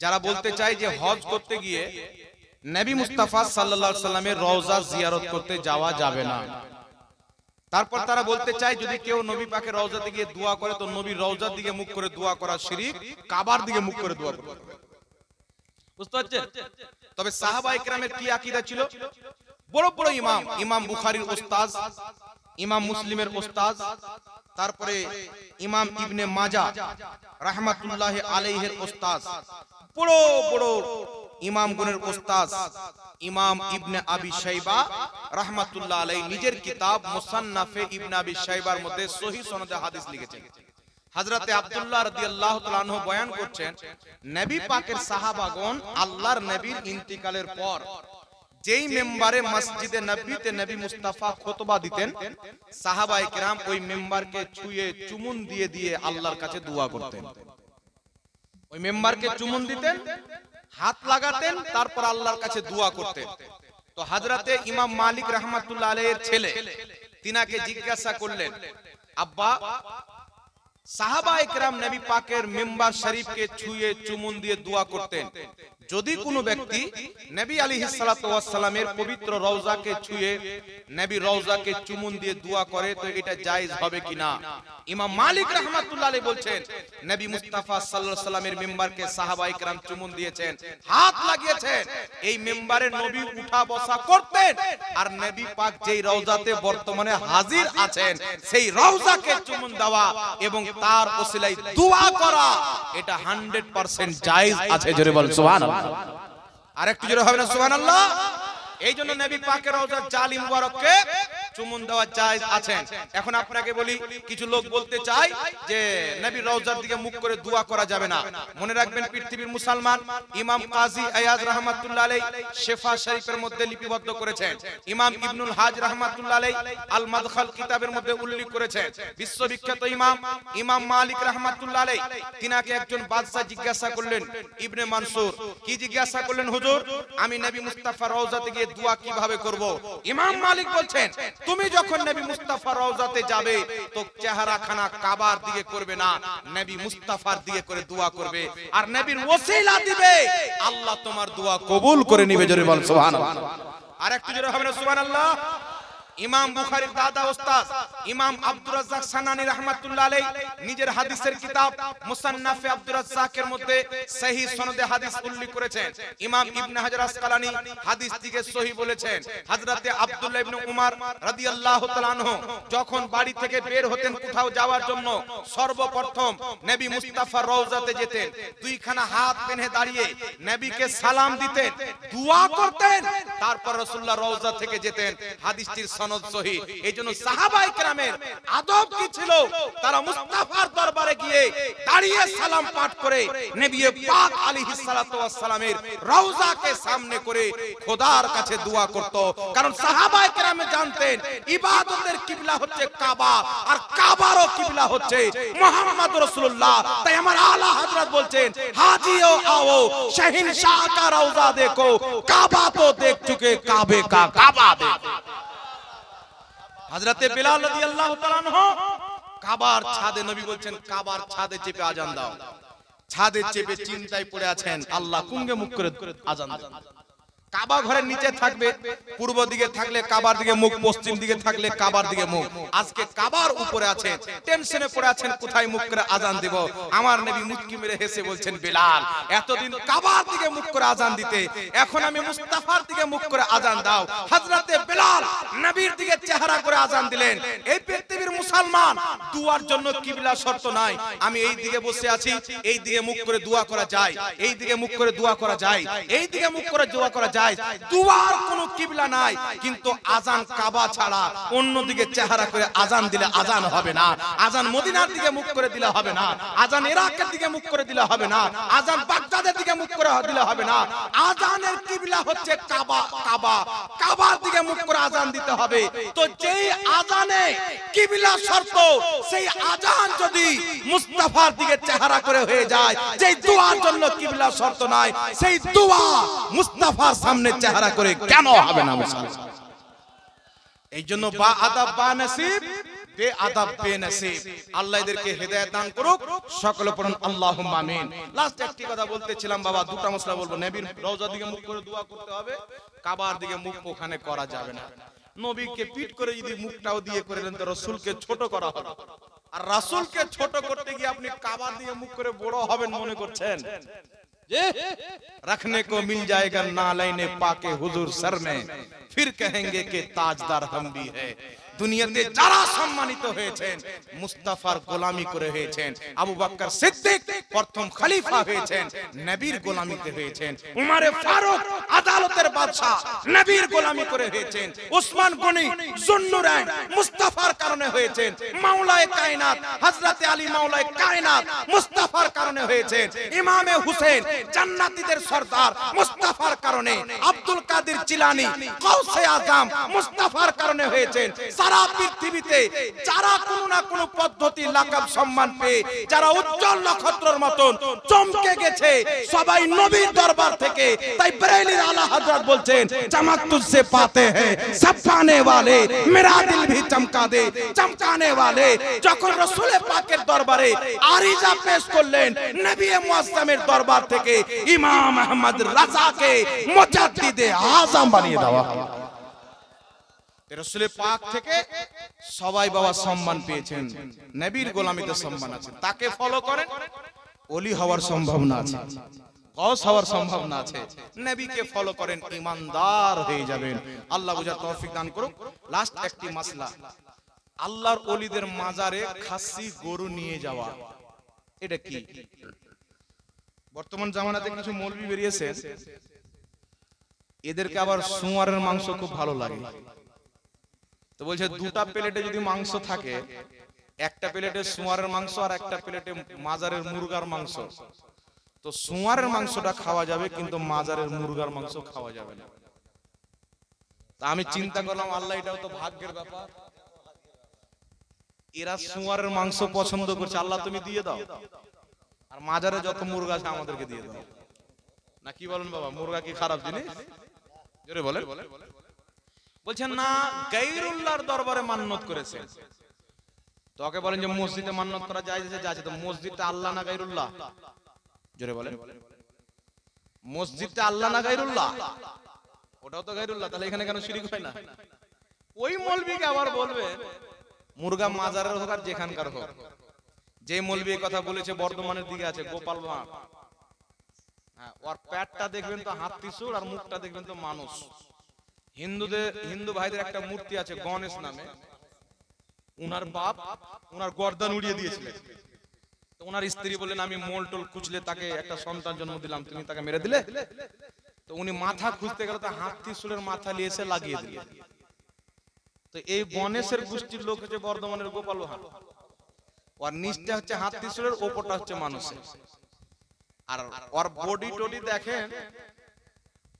যারা বলতে চায় যে হজ করতে গিয়ে নবী মুস্তাফা আলাইহি সাল্লামের রওজা জিয়ারত করতে যাওয়া যাবে না। তারপর তারা বলতে চায়, যদি কেউ নবী পাকের রওজাতে গিয়ে দোয়া করে, তো নবীর রওজার দিকে মুখ করে দোয়া করা শিরিক, কাবার দিকে মুখ করে দোয়া পারছেন? তবে সাহাবা কি আকীদা ছিল? বড় বড় ইমাম ইমাম বুখারীর ওস্তাদ, ইমাম মুসলিমের ওস্তাদ তারপরে ইমাম ইবনে মাজা রাহমাতুল্লাহ আলাইহির ওস্তাদ বড় বড় ইমাম গুনের ওস্তাদ, ইমাম ইবনে আবি শাইবা রাহমাতুল্লাহ আলাই নিজের কিতাব মুসান্নাফে ইবনে আবি শাইবার মধ্যে সহিহ সনদে হাদিস লিখেছেন। হযরতে আব্দুল্লাহ রাদিয়াল্লাহু তাআলা আনহু বয়ান করছেন, নবী পাকের সাহাবাগণ আল্লাহর নবীর ইন্তিকালের পর যেই মেম্বারে মসজিদে নবীতে নবী মুস্তাফা খুতবা দিতেন সাহাবায়ে কেরাম ওই মেম্বারকে ছুঁয়ে চুমুন দিয়ে দিয়ে আল্লাহর কাছে দোয়া করতেন। ওই মেম্বারকে চুমুন দিতেন হাত লাগাতেন তারপর আল্লাহর কাছে দোয়া করতেন। তো হাজরাতে ইমাম মালিক রহমাতুল্লাহ আলাইহির ছেলে তিনাকে জিজ্ঞাসা করলেন আব্বা সাহাবা একরাম নবী পাকের মেম্বার শরীফকে ছুঁয়ে চুমুন দিয়ে দোয়া করতেন। যদি কোনো ব্যক্তি নবী আলাইহিস সালাতু ওয়াস সালামের পবিত্র রওজাকে ছুঁয়ে নবী রওজাকে চুমুন দিয়ে দোয়া করে তো এটা জায়েজ হবে কিনা? ইমাম মালিক রাহমাতুল্লাহ আলাইহি বলছেন নবী মুস্তাফা সাল্লাল্লাহু আলাইহি সাল্লামের মেম্বারকে সাহাবা একরাম চুমুন দিয়েছেন হাত লাগিয়েছেন। এই মেম্বারে নবী উঠা বসা করতেন আর নবী পাক যেই রওজাতে বর্তমানে হাজির আছেন সেই রওজাকে চুমুন দেওয়া এবং তার ওসিলায় দোয়া করা এটা 100% জায়েজ আছে জোরে বল সুবহানাল্লাহ। আর একটু জোরে হবে না সুবহানাল্লাহ? এই জন্য নবী পাকের রওজার জালি মুবারককে চুমুন দেওয়া জায়েজ আছেন। এখন আপনাকে বলি, কিছু লোক বলতে চায় যে নবী রওজার দিকে মুখ করে দোয়া করা যাবে না। মনে রাখবেন পৃথিবীর মুসলমান ইমাম কাজী আয়াজ রাহমাতুল্লাহ আলাই শেফা শরীফের মধ্যে লিপিবদ্ধ করেছেন। ইমাম ইবনুল হাজ রাহমাতুল্লাহ আলাই আল মাদখাল কিতাবের মধ্যে উল্লেখ করেছেন। বিশ্ববিখ্যাত ইমাম ইমাম মালিক রাহমাতুল্লাহ আলাই তিনাকে একজন বাদশা জিজ্ঞাসা করলেন, ইবনে মানসুর, কি জিজ্ঞাসা করলেন হুজুর? আমি নবী মুস্তাফা রওজাতে গিয়ে দোয়া কীভাবে করব? ইমাম মালিক বলছেন তুমি যখন নবী মুস্তাফা রওজাতে যাবে, তো চেহারা খানা কাবার দিয়ে করবে না, নবী মুস্তাফার দিয়ে করে দোয়া করবে। আর নবীর ওসিলা দিবে। আল্লাহ তোমার দোয়া কবুল করে নিবে, জোরে বল, সুবহানাল্লাহ। আর একটু জোরে হবে না, সুবহানাল্লাহ? ইমাম বুখারীর দাদা ওস্তাদ ইমাম আব্দুর রাজ্জাক সানানী রাহমাতুল্লাহ আলাইহি নিজের হাদিসের কিতাব মুসান্নাফে আব্দুর রাজ্জাকের মধ্যে সহিহ সনদে হাদিস উল্লেখ করেছেন। ইমাম ইবনে হাজার আসকালানী হাদিস থেকে সহিহ বলেছেন, হযরতে আব্দুল্লাহ ইবনে উমার রাদিয়াল্লাহু তাআলা আনহু যখন বাড়ি থেকে বের হতেন কোথাও যাওয়ার জন্য, সর্বপ্রথম নবী মুস্তাফা রওজাতে যেতেন, দুইখানা হাত বেঁধে দাঁড়িয়ে নবীকে সালাম দিতেন, দোয়া করতেন, তারপর রাসূলুল্লাহ রওজা থেকে যেতেন। হাদিসটির সনদ সহি এই জন্য সাহাবাই কেরামের আদব কি ছিল তারা মুস্তাফার দরবারে গিয়ে দাঁড়িয়ে সালাম পাঠ করে নবী পাক আলাইহিস সালাতু ওয়াস সালামের রওজাকে সামনে করে খোদার কাছে দোয়া করত কারণ সাহাবাই কেরামে জানতেন ইবাদতের কিবলা হচ্ছে কাবা আর কাবারও কিবলা হচ্ছে মুহাম্মদ রাসূলুল্লাহ তাই আমার আলা হযরত বলছেন হাজিও आओ शहंशाह का रौजा देखो काबा तो देख चुके काबे का काबा देखो হযরতে বিলাল রাদিয়াল্লাহু তাআলা আনহু কাবার ছাদে নবী বলছেন কাবার ছাদে চেপে আজান দাও। ছাদে চেপে চিন্তায় পড়ে আছেন আল্লাহ কুঙ্গে মুখ করে আজান দেন। কাবা ঘরের নিচে থাকবে, পূর্ব দিকে থাকলে কাবার দিকে মুখ, পশ্চিম দিকে থাকলে কাবার দিকে মুখ। আজকে কাবার উপরে আছেন টেনশনে পড়ে আছেন, কোথায় মুখ করে আজান দেব? আমার নবী মুচকি মেরে হেসে বলছেন, বিলাল, এতদিন কাবার দিকে মুখ করে আজান দিতে, এখন আমি মুস্তাফার দিকে মুখ করে আজান দাও। হযরতে বিলাল নবীর দিকে চেহারা করে আজান দিলেন। এই পৃথিবীর মুসলমান, দুয়ার জন্য কিবলা শর্ত নাই। আমি এই দিকে বসে আছি, এই দিকে মুখ করে দোয়া করা যায়, এই দিকে মুখ করে দোয়া করা যায়, এই দিকে মুখ করে দোয়া করা যায়। দুয়ার কোনো কিবলা নাই, কিন্তু আজান কাবা ছাড়া অন্য দিকে চেহারা করে আজান দিলে আজান হবে না। আজান মদিনার দিকে মুখ করে দিলে হবে না। আজান ইরাকের দিকে মুখ করে দিলে হবে না। আজান বাগদাদের দিকে মুখ করে দিলে হবে না। আজানের কিবলা হচ্ছে কাবা কাবা। কাবার দিকে মুখ করে আজান দিতে হবে। তো যেই আজানে কিবলা শর্ত, সেই আজান যদি মুস্তাফার দিকে চেহারা করে হয়ে যায়, যেই দোয়ার জন্য কিবলা শর্ত নাই, সেই দোয়া মুস্তাফার সামনে চেহারা করে কেন হবে না এই জন্য বা আদাব বা নসিব, বে আদাব বে নসিব। আল্লাহ এদেরকে হেদায়েত দান করুক, সকলে পড়ুন আল্লাহুম্মা আমিন। লাস্ট একটি কথা বলতেছিলাম, বাবা, দুটা মশলা বলব। নবীর রওজা দিকে মুখ করে দোয়া করতে হবে, কাবার দিকে মুখ ওখানে করা যাবে না। নবীকে পিট করে যদি মুখটাও দিয়ে করে দেন তো রসুলকে ছোট করা হবে আর রাসূলকে ছোট করতে গিয়ে আপনি কাবার দিয়ে মুখ করে বড় হবেন মনে করছেন যে रखने को मिल जाएगा नालैने पाके हुजूर सर में ফির কহেঙ্গে কে তাজদার হাম ভি দুনিয়াতে যারা সম্মানিত হয়েছেন মুস্তাফার গোলামি করে হয়েছেন আবু বকর সিদ্দিক প্রথম খলিফা হয়েছেন নবীর গোলামিতে হয়েছেন উমারে ফারুক আদালতের বাদশা নবীর গোলামি করে হয়েছেন ওসমান গনি জুন্নুরাইন মুস্তাফার কারণে হয়েছেন মাওলায়ে কায়নাত হযরতে আলী মাওলায়ে কায়নাত মুস্তাফার কারণে হয়েছেন ইমামে হুসেন জান্নাতীদের মুস্তাফার কারণে আব্দুল কাদের জিলানী আজম মুস্তাফার কারণে হয়েছেন সারা পৃথিবীতে যারা কোনো না কোনো পদ্ধতি লাকাব সম্মান পেয়ে যারা উজ্জ্বল নক্ষত্রের মতন চমকে গেছে সবাই নবীর দরবার থেকে তাই বরেলির আলা হযরত বলছেন চমক তুঝসে পাতে हैं सब पाने वाले मेरा दिल भी चमका दे চমকানে वाले যখন রাসূল পাকের দরবারে আরিজা পেশ করলেন নবী মুআজ্জমের দরবার থেকে ইমাম আহমদ রাজাকে মুজাদ্দিদে আজম বানিয়ে দেওয়া সবাই বাবা সম্মান পেয়েছেন। নবীর গোলামিতে সম্মান আছে। তাকে ফলো করেন হওয়ার সম্ভাবনা আছে। আল্লাহর ওলিদের মাজারে খাসি গরু নিয়ে যাওয়া। এটা কি? বর্তমান জামানাতে কিছু মৌলবি বেরিয়েছে। এদেরকে আবার সুয়ারের মাংস খুব ভালো লাগে। তো বলছে দুটা প্লেটে যদি মাংস থাকে একটা প্লেটে সুয়ারের মাংস আর একটা প্লেটে মাজারের মুরগার মাংস। তো সুয়ারের মাংসটা খাওয়া যাবে কিন্তু মাজারের মুরগার মাংস খাওয়া যাবে না। তা আমি চিন্তা করলাম আল্লাহ এটাও তো ভাগ্যের ব্যাপার। এরা সুয়ারের মাংস পছন্দ করছে আল্লাহ তুমি দিয়ে দাও। আর মাজারে যত মুরগা আছে আমাদেরকে দিয়ে দাও। না কি বলেন বাবা মুরগা কি খারাপ জিনিস? জোরে বলেন। বলছেন না গাইরুল্লাহর দরবারে মান্নত করেছে। তো ওকে বলেন যে মসজিদে মান্নত করা যায় যে যাচ্ছে তো মসজিদটা আল্লাহ না গাইরুল্লাহ? জোরে বলেন। মসজিদটা আল্লাহ না গাইরুল্লাহ? ওটাও তো গাইরুল্লাহ তাহলে এখানে কেন শিরিক হয় না? ওই মৌলবীকে আবার বলবে মুরগা মাজারের হোক আর যেখানকার হোক যে মৌলবী কথা বলেছে বর্ধমানের দিকে আছে গোপাল ভাঁড়। হ্যাঁ ওর প্যাটটা দেখবেন তো হাত ত্রিশূল আর মুখটা দেখবেন তো মানুষ। হিন্দুদের হিন্দু ভাইদের একটা মূর্তি আছে গণেশ নামে। উনার বাপ উনার গর্দান উড়িয়ে দিয়েছিলেন। তো উনার স্ত্রী বললেন আমি মোল টোল খুঁজলে তাকে একটা সন্তান জন্ম দিলাম তুমি তাকে মেরে দিলে? তো উনি মাথা খুঁজতে গেলে তো হাত ত্রিশূলের মাথা নিয়ে এসে লাগিয়ে দিলেন তো এই গণেশের গোষ্ঠীর লোক হচ্ছে বর্ধমানের গোপাল ভাঁড়। ওর নিচটা হচ্ছে হাত ত্রিশূলের ওপরটা হচ্ছে মানুষের। আর ওর বডি টডি দেখেন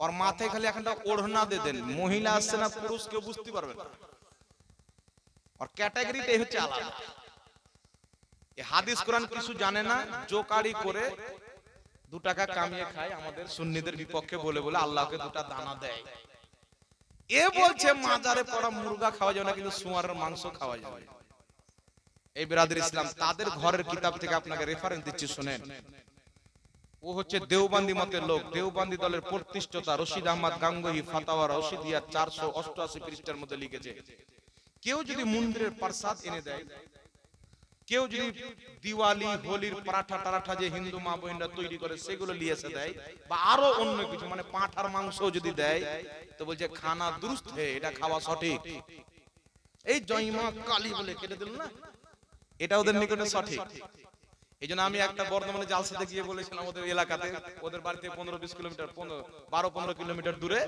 ওর মাথায় খালি একটা ওড়না দিয়ে দেন মহিলা আসছে না পুরুষ কেউ বুঝতে পারবে না ওর ক্যাটাগরিটাই হচ্ছে আলাদা হাদিস কোরআন কিছু জানে না জোকারি করে দু টাকা কামিয়ে খায় আমাদের সুন্নিদের বিপক্ষে বলে বলে আল্লাহকে দুটা দানা দেয় এ বলছে মাজারে পড়া মুরগা খাওয়া যাবে না কিন্তু সুয়ারের মাংস খাওয়া যাবে এই বিরাদের ইসলাম তাদের ঘরের কিতাব থেকে আপনাকে রেফারেন্স দিচ্ছি শুনেন ও হচ্ছে দেওবান্দি মতের লোক। দেওবান্দি দলের প্রতিষ্ঠতা রশিদ আহমদ গাঙ্গুহি ফাতাওয়া রশিদিয়া চারশো অষ্টআশি পৃষ্ঠার মধ্যে লিখেছে, কেউ যদি মন্দিরের প্রসাদ এনে দেয়, কেউ যদি দিওয়ালি, হোলির পরাঠা টারাঠা যে হিন্দু মা বোনরা তৈরি করে সেগুলো নিয়ে এসে দেয় বা আরও অন্য কিছু মানে পাঁঠার মাংস যদি দেয়, তো বলছে খানা দুরুস্ত এটা খাওয়া সঠিক। এই জয়মা কালী বলে কেটে দিল না? এটা ওদের নিকটে সঠিক। এই জন্য আমি একটা বর্ধমানে জালসাতে গিয়ে বলেছিলাম ওদের এলাকাতে, ওদের বাড়িতে পনেরো বিশ কিলোমিটার বারো, পনেরো কিলোমিটার দূরে।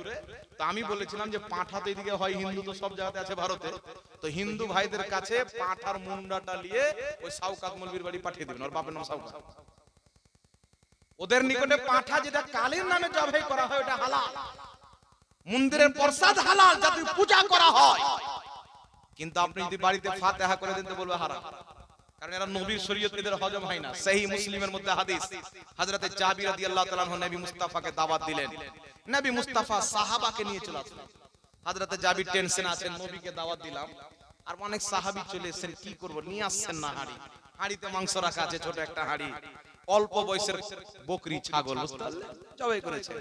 তো আমি বলেছিলাম যে পাঁঠা তো এদিকে হয় হিন্দু তো সব জায়গাতে আছে ভারতে। তো হিন্দু ভাইদের কাছে পাঁঠার মুন্ডাটা নিয়ে ওই সাউকাত মলবির বাড়ি পাঠিয়ে দিবেন, ওর বাপের নাম সাউকাত। ওদের নিকটে পাঁঠা যেটা কালীর নামে জবাই করা হয়, ওটা হালাল। মন্দিরের প্রসাদ হালাল, যাতে পূজা করা হয়। কিন্তু আপনি যদি বাড়িতে ফাতেহা করে দিতে বলবে হারাম। কারণ এরা নবীর শরীয়ত এদের হজম হয় না। সেই মুসলিমের মধ্যে হাদিস। রাদিয়াল্লাহু তাআলা আনহু নবী মুস্তাফাকে দাওয়াত দিলেন। নবী মুস্তাফা সাহাবাকে নিয়ে চলে আসলেন। জাবির টেনশন আছেন, নবীকে দাওয়াত দিলাম। আর অনেক সাহাবি চলে এসেছেন, কি নিয়ে আসছেন না হাড়ি। হাড়িতে মাংস রাখা আছে, ছোট একটা হাড়ি। অল্প বয়সের বকরি ছাগল পারলেন? জবাই করেছে।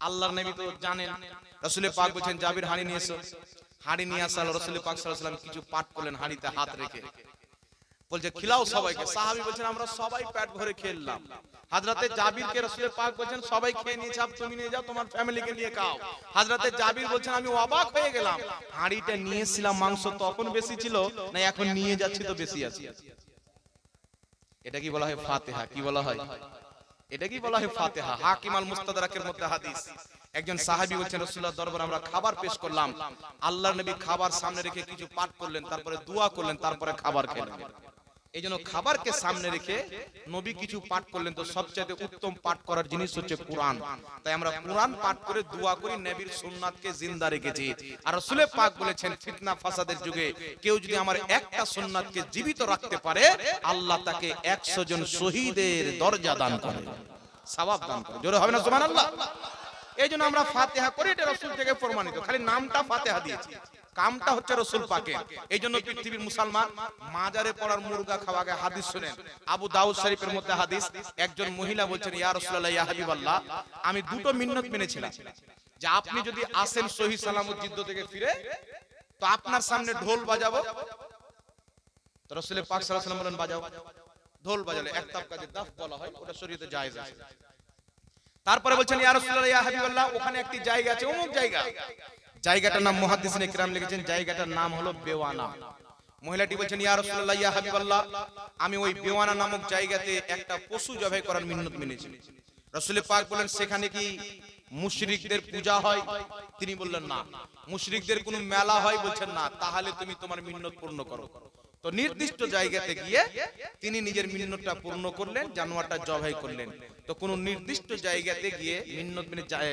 আল্লাহর নবী তো জানেন। রাসূলে পাক বলছেন, জাবির হাড়ি নিয়ে এসো। হাড়ি নিয়ে আসা রাসূলে পাক কিছু পাঠ করলেন হাড়িতে হাত রেখে। বলছে খিলাও সবাইকে। সাহাবী বলছেন আমরা সবাই পেট ভরে খেলাম। হাজরাতে জাবিরকে রাসূলে পাক বলছেন সবাই খেয়ে নিয়েছে আপ তুমি নিয়ে যাও তোমার ফ্যামিলিকে নিয়ে খাও। হাজরাতে জাবির বলছেন আমি অবাক হয়ে গেলাম। হাড়িটা নিয়েছিলাম মাংস তখন বেশি ছিল না এখন নিয়ে যাচ্ছি তো বেশি আছে। এটা কি বলা হয় ফাতিহা? কি বলা হয়? এটা কি বলা হয় ফাতিহা? হাকিম আল মুস্তাদরাকের মধ্যে হাদিস। একজন সাহাবী বলছেন রাসূলুল্লাহ দরবারে আমরা খাবার পেশ করলাম। আল্লাহর নবী খাবার সামনে রেখে কিছু পাঠ করলেন তারপরে দোয়া করলেন তারপরে খাবার খেলেন এই জন্য খাবারকে সামনে রেখে নবী কিছু পাঠ করলেন তো সবচেয়ে উত্তম পাঠ করার জিনিস হচ্ছে কোরআন। তাই আমরা কোরআন পাঠ করে দোয়া করি নবীর সুন্নাতকে জিন্দা রেখেছি। আর রাসূলে পাক বলেছেন ফিতনা ফাসাদের যুগে কেউ যদি আমার একটা সুন্নাতকে জীবিত রাখতে পারে আল্লাহ তাকে 100 জন শহীদের দরজা দান করে। সওয়াব দান করে। জোরে হবে না সুবহানাল্লাহ? এই জন্য আমরা ফাতিহা করি, এটা রাসূল থেকে প্রমাণিত। খালি নামটা ফাতিহা দিয়েছি। কামটা হচ্ছে রসুল পাকে এই জন্য পৃথিবীর মুসলমান মাজারে পড়ার মুরগা খাওয়াকে হাদিস শুনেন। আবু দাউদ শরীফের মধ্যে হাদিস, একজন মহিলা বলছেন, ইয়া রাসূলুল্লাহ, ইয়া হাবিবাল্লাহ, আমি দুটো মিন্নত মেনেছিলাম। যে আপনি যদি আসেন সহি সালামত যুদ্ধ থেকে ফিরে, তো আপনার সামনে ঢোল বাজাবো। তো রাসূলের পাক সাল্লাল্লাহু আলাইহি বলেন, বাজাও। ঢোল বাজালে একতাব কাজে দাফ বলা হয়, ওটা শরীয়তে জায়েজ আছে। তারপরে বলছেন ওখানে একটি জায়গা আছে, অমুক জায়গা। জায়গাটার নাম কিরাম লিখেছেন, জায়গাটার নাম হলো বেওয়ানা। মহিলাটি বলছেন ইয়া হাবিবাল্লাহ। আমি ওই বেওয়ানা নামক জায়গাতে একটা পশু জবাই করার মিন্নত মেনেছি। রাসূল পাক বলেন, সেখানে কি মুশরিকদের পূজা হয়? তিনি বললেন, না। মুশরিকদের কোনো মেলা হয়? বলছেন, না। তাহলে তুমি তোমার মিন্নত পূর্ণ করো। তো নির্দিষ্ট জায়গাতে গিয়ে তিনি নিজের মিন্নতটা পূর্ণ করলেন, জানোয়ারটা জবাই করলেন। তো কোন নির্দিষ্ট জায়গাতে গিয়ে মিন্নত মেনে যায়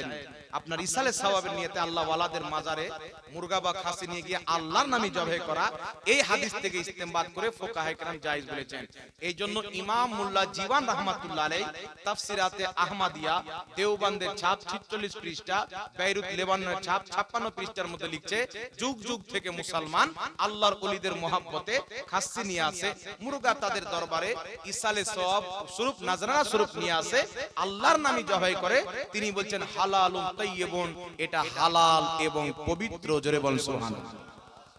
আপনার ইসালে সওয়াবের নিয়তে আল্লাহ ওয়ালাদের মাজারে মুরগা বা খাসি নিয়ে গিয়ে আল্লাহর নামে জবাই করা, এই হাদিস থেকে ইস্তেমবাদ করে ফোকাহে কেরাম জায়েজ বলেছেন। এই জন্য ইমাম মুল্লা জীবান রাহমাতুল্লাহ আলাইহি তাফসিরাতে আহমাদিয়া দেওবন্দের ছাপ 46 পৃষ্ঠা, বেইরুত লেবাননের ছাপ 56 পৃষ্ঠার মধ্যে লিখছে, যুগ যুগ থেকে মুসলমান আল্লাহর ওলিদের মহাব্বতে খাসি নিয়ে আসে মুরগা তাদের দরবারে ইসালে সওয়াব স্বরূপ নাজরানা স্বরূপ নিয়ে আসে আল্লাহর নামে জবাই করে তিনি বলছেন হালালুন তাইয়্যিবুন এটা হালাল এবং পবিত্র জোরে বল সুবহানাল্লাহ।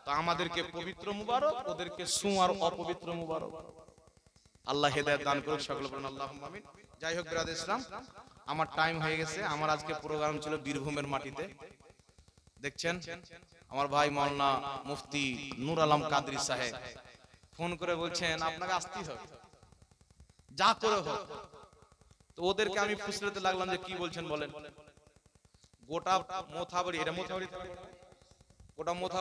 তো আমাদেরকে পবিত্র মুবারক ওদেরকে সু আর অপবিত্র মুবারক। আল্লাহ হেদায়েত দান করুক সকল বলেন আল্লাহুম্মা আমিন। যাই হোক বিরাদ ইসলাম আমার টাইম হয়ে গেছে আমার আজকে প্রোগ্রাম ছিল বীরভূমের মাটিতে। দেখছেন? আমার ভাই মাওলানা মুফতি নূর আলম কাদরি সাহেব ফোন করে বলছেন, আপনাকে আসতেই হবে। যা করে হোক। তো ওদেরকে আমি ফুসলাতে লাগলাম যে কি বলছেন বলেন। গোটা মোথাবাড়ি, এটা মোথাবাড়ি? গোটা মোথা